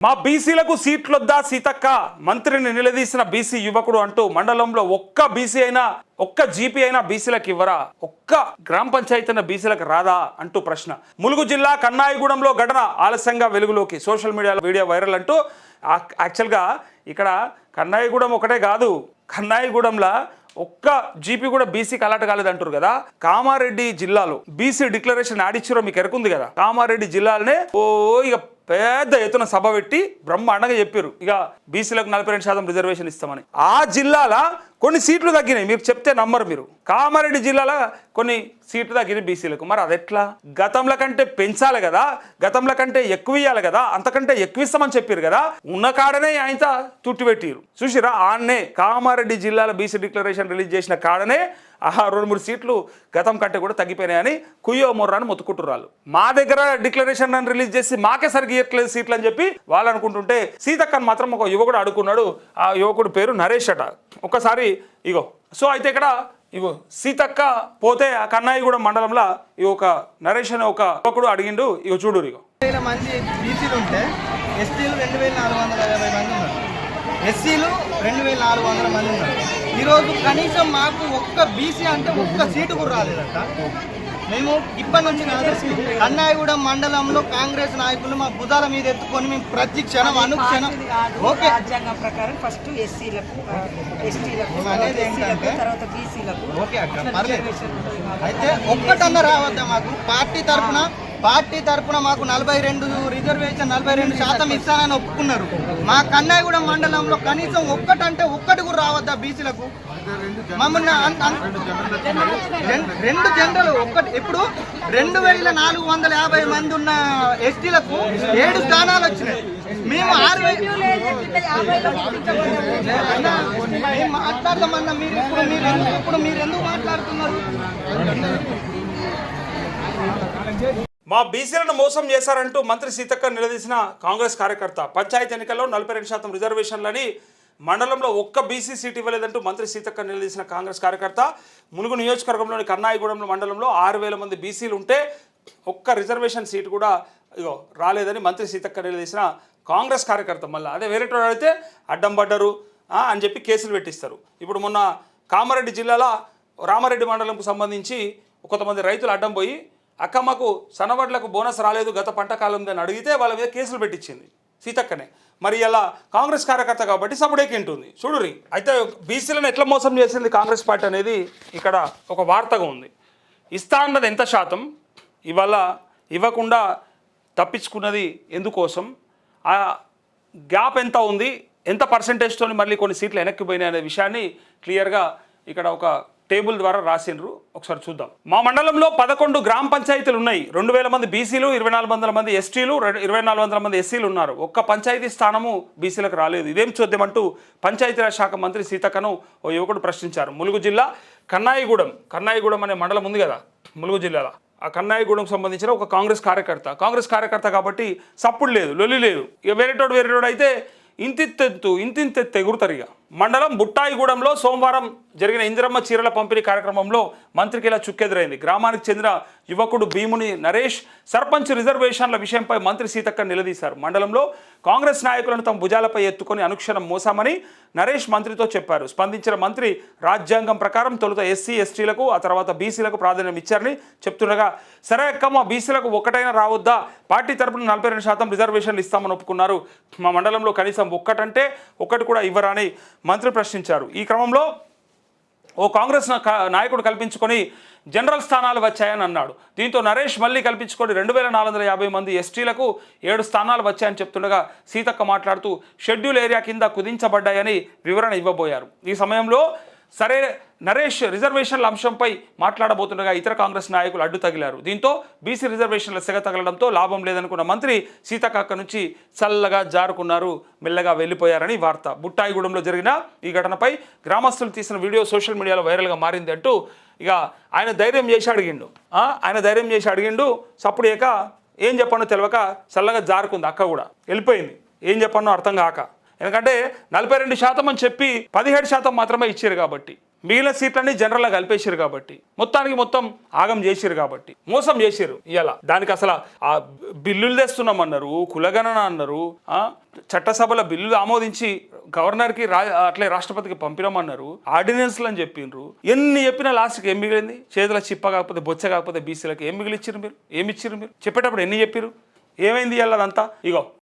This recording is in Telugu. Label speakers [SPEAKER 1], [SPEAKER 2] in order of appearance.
[SPEAKER 1] మా బీసీలకు సీట్లొద్దా సీతక్క? మంత్రిని నిలదీసిన బీసీ యువకుడు అంటూ మండలంలో ఒక్క బీసీ అయినా ఒక్క జీపీ అయినా బీసీలకు ఇవ్వరా? ఒక్క గ్రామ పంచాయతీ అయినా బీసీలకు రాదా? అంటూ ప్రశ్న. ములుగు జిల్లా కన్నాయిగూడెంలో ఘటన ఆలస్యంగా వెలుగులోకి సోషల్ మీడియాలో వీడియో వైరల్ అంటూ యాక్చువల్గా ఇక్కడ కన్నాయిగూడెం ఒకటే కాదు కన్నాయిగూడెంలో ఒక్క జీపీ కూడా బీసీకి అలాట్ కాలేదు అంటారు కదా? కామారెడ్డి జిల్లాలో బీసీ డిక్లరేషన్ ఆడిచ్చారో మీకు ఎరకుంది కదా? కామారెడ్డి జిల్లాలోనే ఓ ఇక పెద్ద ఎత్తున సభ పెట్టి బ్రహ్మాండంగా చెప్పారు. ఇక బీసీలకు నలభై రెండు శాతం రిజర్వేషన్ ఇస్తామని. ఆ జిల్లాల కొన్ని సీట్లు తగ్గినాయి. మీరు చెప్తే నమ్మరు మీరు. కామారెడ్డి జిల్లాలో కొన్ని సీట్లు తగ్గినాయి బీసీలకు. మరి అది ఎట్లా? గతంలో కంటే పెంచాలి కదా. గతంలో కంటే ఎక్కువ ఇవ్వాలి కదా. అంతకంటే ఎక్కువ ఇస్తామని చెప్పారు కదా. ఉన్న కాడనే ఆయన తుట్టి పెట్టిరు. చూసిరా ఆన్నే కామారెడ్డి జిల్లాలో బీసీ డిక్లరేషన్ రిలీజ్ చేసిన కాడనే ఆహా రెండు మూడు సీట్లు గతం కంటే కూడా తగ్గిపోయినాయని కుయ్యో మొర్రాని మొత్తుకుంటున్నారు. మా దగ్గర డిక్లరేషన్ అని రిలీజ్ చేసి మాకే సరిగ్గా ఇవ్వట్లేదు సీట్లు అని చెప్పి వాళ్ళు అనుకుంటుంటే సీతక్కని మాత్రం ఒక యువకుడు అడుగున్నాడు ఆ యువకుడు పేరు నరేష్ అట. ఒకసారి ఇగో సో అయితే ఇక్కడ ఇగో సీతక్క పోతే ఆ కన్నాయిగూడెం మండలంలో ఈ ఒక నరేష్ అనే ఒక యువకుడు అడిగిండు. ఇగో చూడు ఇగో.
[SPEAKER 2] మంది బీసీలు ఉంటే ఎస్టీలు రెండు వేల నాలుగు వందల యాభై మంది ఉన్నారు. ఎస్సీలు రెండు వేల నాలుగు వందల మంది ఉన్నారు. ఈరోజు కనీసం మాకు ఒక్క బీసీ అంటే ఒక్క సీటు కూడా రాలేదట. మేము ఇప్పటి నుంచి కన్నాయిగూడెం మండలంలో కాంగ్రెస్ నాయకులు మా భుజాల మీద ఎత్తుకొని మేము ప్రతి క్షణం అనుక్షణం ఓకే.
[SPEAKER 3] రాజ్యాంగం ప్రకారం ఫస్ట్ ఎస్సీలకు ఎస్టీలకు
[SPEAKER 2] అనేది ఏంటంటే-
[SPEAKER 3] తర్వాత బీసీలకు.
[SPEAKER 2] ఓకే అయితే ఒక్కటన్నా రావద్దా మాకు? పార్టీ తరపున పార్టీ తరఫున మాకు నలభై రెండు రిజర్వేషన్ నలభై రెండు శాతం ఇస్తానని ఒప్పుకున్నారు. మా కన్నాయిగూడెం మండలంలో కనీసం ఒక్కటంటే ఒక్కటి కూడా రావద్దా బీసీలకు? మమ్మల్ని రెండు జనరల్ ఒక్కటి ఇప్పుడు రెండు వేల నాలుగు వందల యాభై మంది ఉన్న ఎస్టీలకు ఏడు స్థానాలు వచ్చినాయి. మేము ఆరు మేము మాట్లాడదామన్నా మీరు ఇప్పుడు మీరు ఎందుకు ఇప్పుడు మీరు ఎందుకు మాట్లాడుతున్నారు?
[SPEAKER 1] మా బీసీలను మోసం చేశారంటూ మంత్రి సీతక్క నిలదీసిన కాంగ్రెస్ కార్యకర్త. పంచాయతీ ఎన్నికల్లో నలభై రెండు శాతం రిజర్వేషన్లని మండలంలో ఒక్క బీసీ సీట్ ఇవ్వలేదంటూ మంత్రి సీతక్క నిలదీసిన కాంగ్రెస్ కార్యకర్త. ములుగు నియోజకవర్గంలోని కన్నాయిగూడెంలో మండలంలో ఆరు వేల మంది బీసీలు ఉంటే ఒక్క రిజర్వేషన్ సీట్ కూడా ఇగో రాలేదని మంత్రి సీతక్క నిలదీసిన కాంగ్రెస్ కార్యకర్త మళ్ళీ. అదే వేరే అయితే అడ్డం పడ్డరు అని చెప్పి కేసులు పెట్టిస్తారు. ఇప్పుడు మొన్న కామారెడ్డి జిల్లాలో రామారెడ్డి మండలంకు సంబంధించి కొంతమంది రైతులు అడ్డం పోయి అక్క మాకు సనవడ్లకు బోనస్ రాలేదు గత పంట కాలం అని అడిగితే వాళ్ళ మీద కేసులు పెట్టించింది సీతక్కనే. మరి ఇలా కాంగ్రెస్ కార్యకర్త కాబట్టి సపడేకింటుంది చూడురి అయితే బీసీలను ఎట్లా మోసం చేసింది కాంగ్రెస్ పార్టీ అనేది ఇక్కడ ఒక వార్తగా ఉంది. ఇస్తా అన్నది ఎంత శాతం? ఇవాళ ఇవ్వకుండా తప్పించుకున్నది ఎందుకోసం? ఆ గ్యాప్ ఎంత ఉంది? ఎంత పర్సంటేజ్తో మళ్ళీ కొన్ని సీట్లు వెనక్కిపోయినాయి అనే విషయాన్ని క్లియర్గా ఇక్కడ ఒక టేబుల్ ద్వారా రాసిండ్రు. ఒకసారి చూద్దాం. మా మండలంలో పదకొండు గ్రామ పంచాయతీలు ఉన్నాయి. రెండు వేల మంది బీసీలు ఇరవై నాలుగు వందల మంది ఎస్టీలు రె- ఇరవై నాలుగు వందల మంది ఎస్సీలు ఉన్నారు. ఒక్క పంచాయతీ స్థానము బీసీలకు రాలేదు. ఇదేం చూద్దామంటూ పంచాయతీరాజ్ శాఖ మంత్రి సీతక్కను ఓ యువకుడు ప్రశ్నించారు. ములుగు జిల్లా కన్నాయిగూడెం. కన్నాయిగూడెం అనే మండలం ఉంది కదా ములుగు జిల్లాలో. ఆ కన్నాయిగూడెం సంబంధించిన ఒక కాంగ్రెస్ కార్యకర్త. కాంగ్రెస్ కార్యకర్త కాబట్టి సప్పుడు లేదు లొల్లి లేదు. ఇక వేరేటోడు వేరేటోడు అయితే ఇంతింతెత్తు ఇంతింతెత్తు ఎగురుతారు ఇక. మండలం బుట్టాయిగూడెంలో సోమవారం జరిగిన ఇందిరమ్మ చీరల పంపిణీ కార్యక్రమంలో మంత్రికి ఇలా చుక్కెదురైంది. గ్రామానికి చెందిన యువకుడు భీముని నరేష్ సర్పంచ్ రిజర్వేషన్ల విషయంపై మంత్రి సీతక్క నిలదీశారు. మండలంలో కాంగ్రెస్ నాయకులను తమ భుజాలపై ఎత్తుకొని అనుక్షణం మోసామని నరేష్ మంత్రితో చెప్పారు. స్పందించిన మంత్రి రాజ్యాంగం ప్రకారం తొలుత ఎస్సీ ఎస్టీలకు ఆ తర్వాత బీసీలకు ప్రాధాన్యం ఇచ్చారని చెప్తుండగా సరే అక్క మా బీసీలకు ఒకటైనా రావద్దా? పార్టీ తరపున నలభై రెండు శాతం రిజర్వేషన్లు ఇస్తామని ఒప్పుకున్నారు. మా మండలంలో కనీసం ఒక్కటంటే ఒక్కటి కూడా ఇవ్వరని మంత్రి ప్రశ్నించారు. ఈ క్రమంలో ఓ కాంగ్రెస్ నాయకుడు కల్పించుకొని జనరల్ స్థానాలు వచ్చాయని అన్నాడు. దీంతో నరేష్ మళ్ళీ కల్పించుకొని రెండు వేల నాలుగు వందల యాభై మంది ఎస్టీలకు ఏడు స్థానాలు వచ్చాయని చెప్తుండగా సీతక్క మాట్లాడుతూ షెడ్యూల్ ఏరియా కింద కుదించబడ్డాయని వివరణ ఇవ్వబోయారు. ఈ సమయంలో సరే నరేష్ రిజర్వేషన్ల అంశంపై మాట్లాడబోతుండగా ఇతర కాంగ్రెస్ నాయకులు అడ్డు తగిలారు. దీంతో బీసీ రిజర్వేషన్ల సెగ తగలడంతో లాభం లేదనుకున్న మంత్రి సీతక్క నుంచి చల్లగా జారుకున్నారు మెల్లగా వెళ్ళిపోయారని వార్త. బుట్టాయిగూడెంలో జరిగిన ఈ ఘటనపై గ్రామస్తులు తీసిన వీడియో సోషల్ మీడియాలో వైరల్గా మారింది అంటూ ఇక ఆయన ధైర్యం చేసి అడిగిండు. ఆయన ధైర్యం చేసి అడిగిండు. సప్పుడు ఏం చెప్పానో తెలియక చల్లగా జారుకుంది అక్క కూడా. వెళ్ళిపోయింది. ఏం చెప్పానో అర్థం కాక. ఎందుకంటే నలభై రెండు శాతం అని చెప్పి పదిహేడు శాతం మాత్రమే ఇచ్చారు కాబట్టి మిగిలిన సీట్లన్నీ జనరల్గా కలిపేసారు కాబట్టి మొత్తానికి మొత్తం ఆగం చేసిరు కాబట్టి మోసం చేసిరు ఇలా దానికి అసలు ఆ బిల్లులు తెస్తున్నామన్నారు కులగణన అన్నారు చట్టసభల బిల్లులు ఆమోదించి గవర్నర్కి రా అట్లే రాష్ట్రపతికి పంపినామన్నారు ఆర్డినెన్స్లు అని చెప్పిండ్రు ఎన్ని చెప్పినా లాస్ట్కి ఏం మిగిలింది? చేతుల చిప్ప కాకపోతే బొచ్చ కాకపోతే బీసీలకు ఏం మిగిలిచ్చారు మీరు? ఏమిచ్చారు మీరు? చెప్పేటప్పుడు ఎన్ని చెప్పారు ఏమైంది ఇవాళ అదంతా? ఇగో